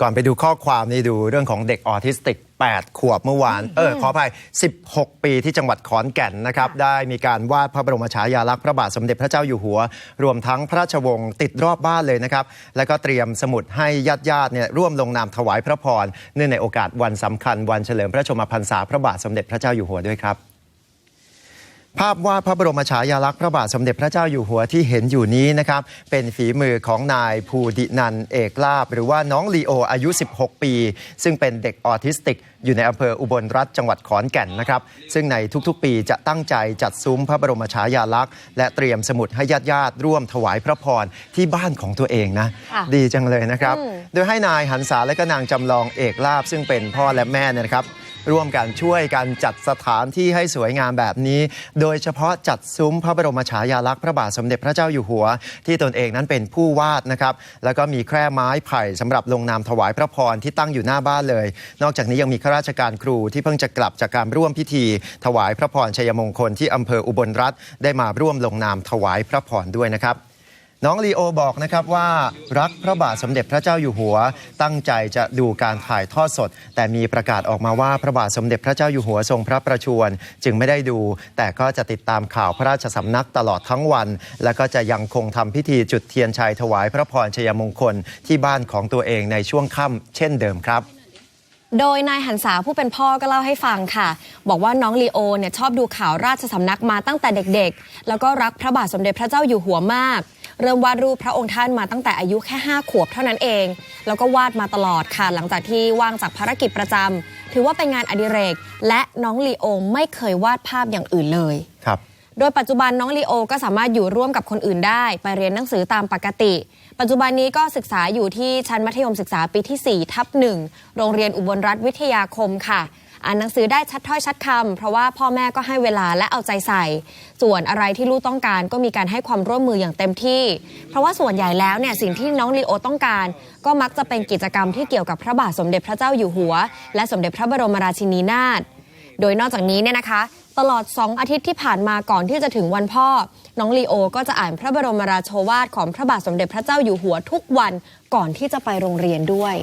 ก่อนไปดูข้อความนี่ดูเรื่องของเด็กออทิสติก 8 ขวบเมื่อวาน เออขออภัย 16 ปีที่จังหวัดขอนแก่นนะครับ ได้มีการวาดพระบรมฉายาลักษณ์พระบาทสมเด็จพระเจ้าอยู่หัว รวมทั้งพระราชวงศ์ติดรอบบ้านเลยนะครับ แล้วก็เตรียมสมุดให้ญาติญาติๆเนี่ยร่วมลงนามถวายพระพรเนื่องในโอกาสวันสำคัญวันเฉลิมพระชนมพรรษาพระบาทสมเด็จพระเจ้าอยู่หัวด้วยครับ ภาพวาดพระบรมฉายาลักษณ์พระบาทสมเด็จพระเจ้าอยู่หัวที่เห็นอยู่นี้นะครับเป็นฝีมือของนายภูดินันเอกลาบ หรือว่าน้องลีโออายุ 16 ปี ซึ่งเป็นเด็กออทิสติก อยู่ในอำเภออุบลรัฐจังหวัดขอนแก่นนะครับ ซึ่งในทุกๆ ปีจะตั้งใจจัดซุ้มพระบรมฉายาลักษณ์ และเตรียมสมุดให้ญาติญาติๆร่วมถวายพระพรที่บ้านของตัวเองนะค่ะดีจังเลยนะครับอืมโดยให้นายหันษาและก็นางจำลองเอกลาบ ซึ่งเป็นพ่อและแม่เนี่ยนะครับ ร่วมกันช่วยกันจัดสถานที่ให้สวยงามแบบนี้โดยเฉพาะจัดซุ้มพระบรมฉายาลักษณ์พระบาทสมเด็จพระเจ้าอยู่หัว ที่ตนเองนั้นเป็นผู้วาดนะครับ แล้วก็มีแคร่ไม้ไผ่สำหรับลงนามถวายพระพรที่ตั้งอยู่หน้าบ้านเลย นอกจากนี้ยังมีข้าราชการครูที่เพิ่งจะกลับจากการร่วมพิธี ถวายพระพรชัยมงคลที่อำเภออุบลรัฐได้มาร่วมลงนามถวายพระพรด้วยนะครับ น้องลีโอบอกนะครับว่ารักพระบาทสมเด็จพระเจ้าอยู่หัว ตั้งใจจะดูการถ่ายทอดสด แต่มีประกาศออกมาว่าพระบาทสมเด็จพระเจ้าอยู่หัวทรงพระประชวรจึงไม่ได้ดู แต่ก็จะติดตามข่าวพระราชสำนักตลอดทั้งวัน และก็จะยังคงทำพิธีจุดเทียนชัยถวายพระพรชัยมงคลที่บ้านของตัวเองในช่วงค่ำเช่นเดิมครับ โดยนายหันษาผู้เป็นพ่อก็เล่าให้ฟังค่ะ บอกว่าน้องลีโอเนี่ยชอบดูข่าวราชสำนักมาตั้งแต่เด็กๆ แล้วก็รักพระบาทสมเด็จพระเจ้าอยู่หัวมาก เริ่มวาดรูปพระองค์ท่านมาตั้งแต่อายุแค่ 5 ขวบเท่านั้นเอง แล้วก็วาดมาตลอดค่ะ หลังจากที่ว่างจากภารกิจประจำถือว่าเป็นงานอดิเรก และน้องลีโอไม่เคยวาดภาพอย่างอื่นเลยครับ โดยปัจจุบันน้องลีโอก็สามารถอยู่ร่วมกับคนอื่นได้ ไปเรียนหนังสือตามปกติ ปัจจุบันนี้ก็ศึกษาอยู่ที่ชั้นมัธยมศึกษาปีที่4ทับหนึ่งโรงเรียนอุบลรัฐวิทยาคมค่ะอ่านหนังสือได้ชัดถ้อยชัดคำเพราะว่าพ่อแม่ก็ให้เวลาและเอาใจใส่ ส่วนอะไรที่ลูกต้องการก็มีการให้ความร่วมมืออย่างเต็มที่ เพราะว่าส่วนใหญ่แล้วเนี่ยสิ่งที่น้องลีโอต้องการ ก็มักจะเป็นกิจกรรมที่เกี่ยวกับพระบาทสมเด็จพระเจ้าอยู่หัว และสมเด็จพระบรมราชินีนาถโดยนอกจากนี้เนี่ยนะคะ ตลอด 2 อาทิตย์ที่ผ่านมาก่อนที่จะถึงวันพ่อ น้องลีโอก็จะอ่านพระบรมราโชวาทของพระบาทสมเด็จพระเจ้าอยู่หัวทุกวันก่อนที่จะไปโรงเรียนด้วย